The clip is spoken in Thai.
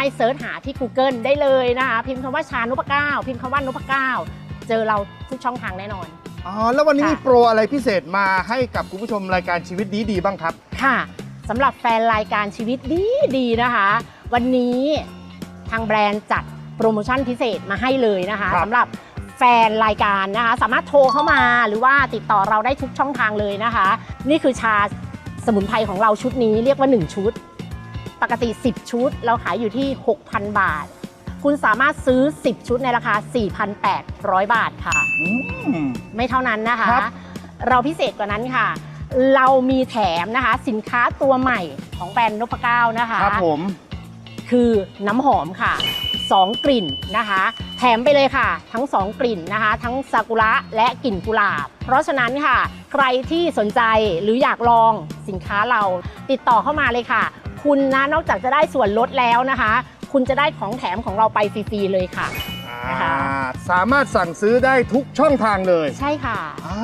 ให้เซิร์ชหาที่ Google ได้เลยนะคะ พิมพ์คำว่าชานุปก้าวพิมพ์คำว่านพก้าวเจอเราทุกช่องทางแน่นอน อ๋อ แล้ววันนี้ค่ะมีโปรอะไรพิเศษมาให้กับคุณผู้ชมรายการชีวิตดีดีๆบ้างครับ ค่ะสำหรับแฟนรายการชีวิตดีดีๆนะคะ วันนี้ทางแบรนด์จัดโปรโมชั่นพิเศษมาให้เลยนะคะครับสำหรับแฟนรายการนะคะ สามารถโทรเข้ามาหรือว่าติดต่อเราได้ทุกช่องทางเลยนะคะ นี่คือชาสมุนไพรของเราชุดนี้เรียกว่า 1 ชุด ปกติ 10 ชุด เราขายอยู่ที่ 6,000 บาท คุณสามารถซื้อ 10 ชุดในราคา 4,800 บาทค่ะอืมไม่เท่านั้นนะคะครับเราพิเศษกว่านั้นค่ะ เรามีแถมนะคะ สินค้าตัวใหม่ของแบรนด์นพเก้านะคะครับผมคือน้ำหอมค่ะ 2 กลิ่นนะคะ แถมไปเลยค่ะ ทั้ง 2 กลิ่นนะคะ ทั้งซากุระและกลิ่นกุหลาบ เพราะฉะนั้นค่ะ ใครที่สนใจหรืออยากลองสินค้าเราติดต่อเข้ามาเลยค่ะ คุณนะนอกจากจะได้ส่วนลดแล้วนะคะ คุณจะได้ของแถมของเราไปฟรีๆเลยค่ะนะคะ อ่าสามารถสั่งซื้อได้ทุกช่องทางเลย ใช่ค่ะ อ่า